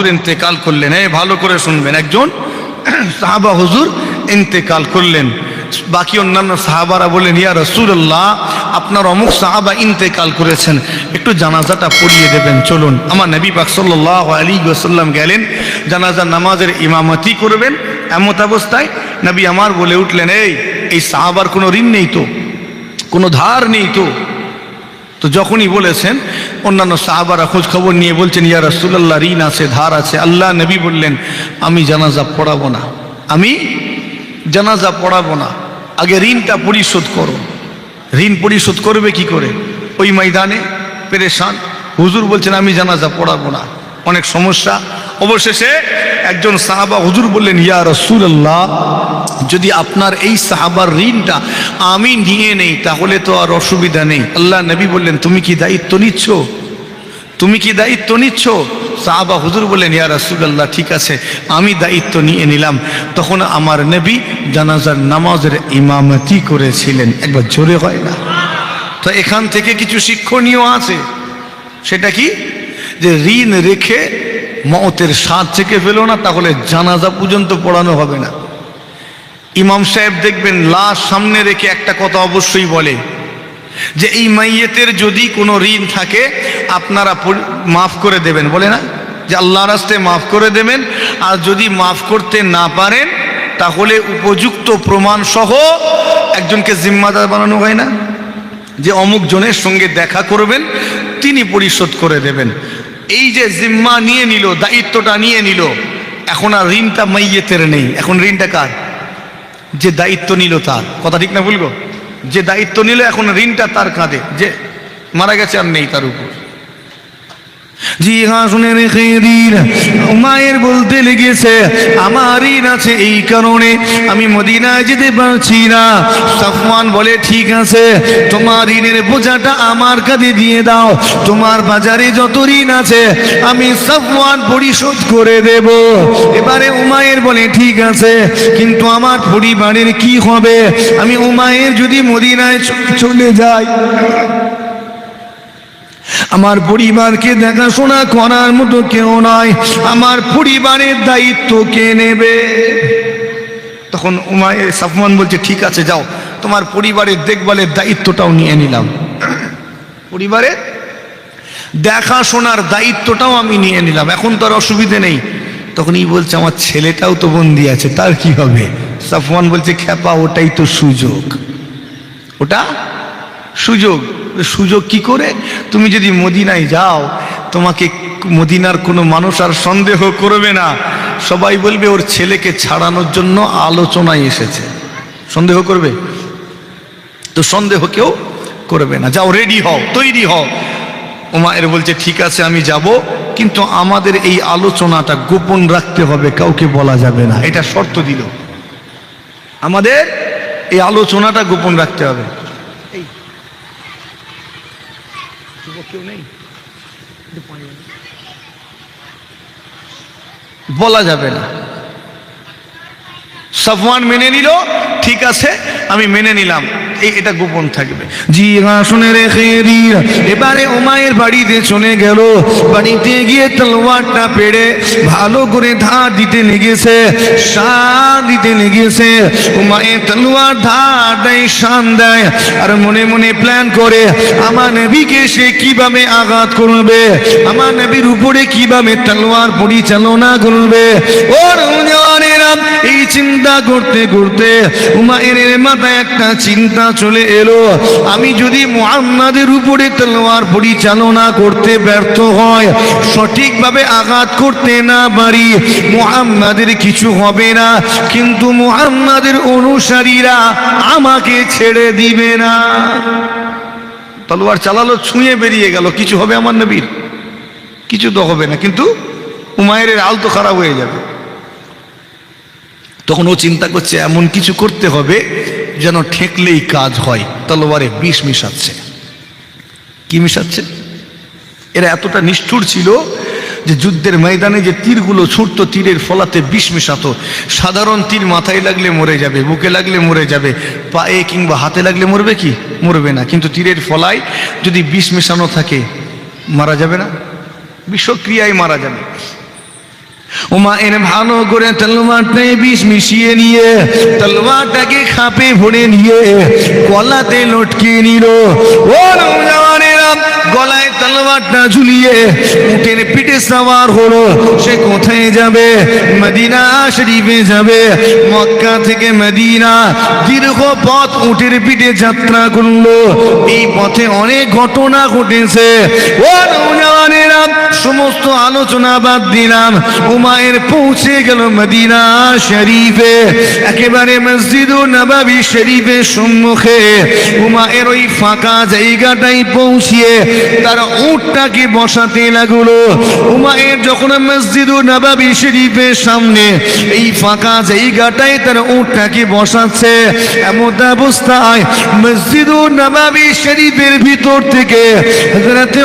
হুজুর ইন্তেকাল করলেন। এই ভালো করে শুনবেন। একজন সাহাবা হুজুর ইন্তেকাল করলেন। বাকি অন্যান্য সাহাবারা বললেন, ইয়া রসুল্লাহ আপনার অমুক সাহাবা ইন্তেকাল করেছেন। একটু জানাজাটা পড়িয়ে দেবেন। চলুন। আমার নবী পাক সাল্লাহ আলী ওসাল্লাম গেলেন, জানাজার নামাজের ইমামতি করবেন। এমত অবস্থায় নবী আমার বলে উঠলেন, এই এই সাহাবার কোনো ঋণ নেই তো? কোনো ধার নেই তো? তো যখনই বলেছেন, অন্যান্য সাহাবারা খোঁজ খবর নিয়ে বলছেন, ইয়া রসুল্লাহ ঋণ আছে, ধার আছে। আল্লাহ নবী বললেন, আমি জানাজা পড়াবো না। আমি জানাজা পড়াবো না। আগে ঋণটা পরিশোধ করো। ঋণ পরিশোধ করবে কি করে? ওই ময়দানে পেরেশান। হুজুর বলছেন, আমি জানাজা পড়াবো না। অনেক সমস্যা। অবশেষে একজন সাহাবা হুজুর বললেন, ইয়া রসুল্লাহ যদি আপনার এই সাহাবার ঋণটা আমি নিয়ে নেই, তাহলে তো আর অসুবিধা নেই। আল্লাহ নবী বললেন, তুমি কি দায়িত্ব নিচ্ছ? তুমি কি দায়িত্ব নিচ্ছ? সাহাবা হুজুর বললেন, ইয়া রাসূলুল্লাহ, ঠিক আছে, আমি দায়িত্ব নিয়ে নিলাম। তখন আমার নবী জানাজার নামাজের ইমামতি করেছিলেন। একবার জোরে হয় না। তো এখান থেকে কিছু শিক্ষণীয় আছে। সেটা কি? যে ঋণ রেখে মতের স্বাদ থেকে ফেলো না, তাহলে জানাজা পর্যন্ত পড়ানো হবে না। ইমাম সাহেব দেখবেন লাশ সামনে রেখে একটা কথা অবশ্যই বলে, যে এই মাইয়েতের যদি কোনো ঋণ থাকে, আপনারা মাফ করে দেবেন। বলে না? যে আল্লাহ রাস্তে মাফ করে দেবেন, আর যদি মাফ করতে না পারেন, তাহলে উপযুক্ত প্রমাণ সহ একজনকে জিম্মাদার বানানো হয় না? যে অমুক জনের সঙ্গে দেখা করবেন, তিনি পরিশোধ করে দেবেন। এই যে জিম্মা নিয়ে নিল, দায়িত্বটা নিয়ে নিল, এখন আর ঋণটা মাইয়েতের নেই। এখন ঋণটা কার? যে দায়িত্ব নিল তার। কথা ঠিক না বলব যে দায়িত্ব নিল, এখন ঋণটা তার কাঁধে। যে মারা গেছে আর নেই তার উপর। জি হ্যাঁ শুনে রেখে দিন মায়ের বলতে লেগেছে আমার ঋণ আছে এই কারণে আমি মদিনায় যেতে পারছি না। সাফওয়ান বলে, ঠিক আছে, তোমার ঋণের বোঝাটা আমার কাঁধে দিয়ে দাও। তোমার বাজারে যত ঋণ আছে, আমি সাফওয়ান পরিশোধ করে দেব। এবারে উমায়ের বলে, ঠিক আছে, কিন্তু আমার পরিবারের কি হবে? আমি উমায়ের যদি মদিনায় চলে যাই। আমার পরিবারকে দেখাশোনা করার মতো কেউ নয় আমার পরিবারের দায়িত্ব কে নেবে? তখন উমায় সাফমান বলছে, ঠিক আছে, যাও। তোমার পরিবারের দেখভালের দায়িত্বটাও নিয়ে নিলাম। পরিবারের দেখাশোনার দায়িত্বটাও আমি নিয়ে নিলাম। এখন তো আর অসুবিধে নেই। তখনই বলছে, আমার ছেলেটাও তো বন্দি আছে, তার কি হবে? সাফওয়ান বলছে খেপা ওটাই তো সুযোগ। ওটা সুযোগ। সুযোগ কি করে? তুমি যদি মদিনায় যাও, তোমাকে মদিনার কোনো মানুষ আর সন্দেহ করবে না। সবাই বলবে, ওর ছেলেকে ছাড়ানোর জন্য আলোচনায় এসেছে। সন্দেহ করবে? তো সন্দেহ কেউ করবে না। যাও রেডি হও, তৈরি হও। এর বলছে, ঠিক আছে, আমি যাব। কিন্তু আমাদের এই আলোচনাটা গোপন রাখতে হবে, কাউকে বলা যাবে না। এটা শর্ত দিল। আমাদের এই আলোচনাটা গোপন রাখতে হবে এই যুবক কেউ নেই? বলা যাবে না। সফওয়ান মেনে নিল ঠিক আছে আমি মেনে নিলাম। এটা গোপন থাকবে। জি শুনে রেখে এবারে উমায়ের বাড়িতে চলে গেল। বাড়িতে গিয়ে তলোয়ারটা পেড়ে ভালো করে ধার দিতে লেগেছে শান দিতে লেগেছে। উমায়ের তলোয়ার ধার দেয়, শান দেয়, আর মনে মনে প্ল্যান করে, আমার নবীকে সে কীভাবে আঘাত করবে? আমার নবীর উপরে কীভাবে তলোয়ার পরিচালনা করবে? ওর এই চিন্তা করতে করতে উমায়ের মাথায় একটা চিন্তা চলে এলো। আমি যদি মোহাম্মাদের উপরে তলোয়ার পরিচালনা করতে ব্যর্থ হয়, সঠিকভাবে আঘাত করতে না পারি, মোহাম্মাদের কিছু হবে না। কিন্তু মুহাম্মাদের অনুসারীরা আমাকে ছেড়ে দিবে না। তলোয়ার চালালো, ছুঁয়ে বেরিয়ে গেল। কিছু হবে আমার নবীর, কিছু তো হবে না। কিন্তু উমায়ের আল তো খারাপ হয়ে যাবে। তখন ও চিন্তা করছে, এমন কিছু করতে হবে যেন ঠেকলেই কাজ হয়। তলোয়ারে বিষ মিশাচ্ছে। কি মিশাচ্ছে? এরা এতটা নিষ্ঠুর ছিল যে যুদ্ধের ময়দানে যে তীরগুলো ছুটতো, তীরের ফলাতে বিষ মেশাতো। সাধারণ তীর মাথায় লাগলে মরে যাবে, বুকে লাগলে মরে যাবে, পায়ে কিংবা হাতে লাগলে মরবে কি? মরবে না। কিন্তু তীরের ফলায় যদি বিষ মেশানো থাকে, মারা যাবে না? বিষক্রিয়ায় মারা যাবে। উমায়ের ভালো করে তলোয়ারটায় বিষ মিশিয়ে নিয়ে তলোয়ারটাকে খাপে ভরে নিয়ে গলাতে লটকিয়ে নিল। ও গলায় তলোয়ারটা ঝুলিয়ে পিঠে হলো। সে কোথায় যাবে? মদিনা শরীফে যাবে। মক্কা থেকে মদিনা দীর্ঘ পথ উটের পিঠে যাত্রা করল। এই পথে অনেক ঘটনা ঘটেছে। ও নৌজওয়ানেরা সমস্ত আলোচনা বাদ দিলাম। উমায়ের পৌঁছে গেল মদিনা শরীফে। একেবারে মসজিদ নবাবি শরীফের সম্মুখে। উমায়ের ওই ফাঁকা জায়গাটাই পৌঁছিয়ে তার উটটাকে বসাতে লাগল। উমায়ের যখন মসজিদ নবাবি শরীফের সামনে এই ফাঁকা জায়গাটাই তার উটটাকে বসাচ্ছে এমন অবস্থায় মসজিদ নবাবি শরীফের ভিতর থেকে হযরতে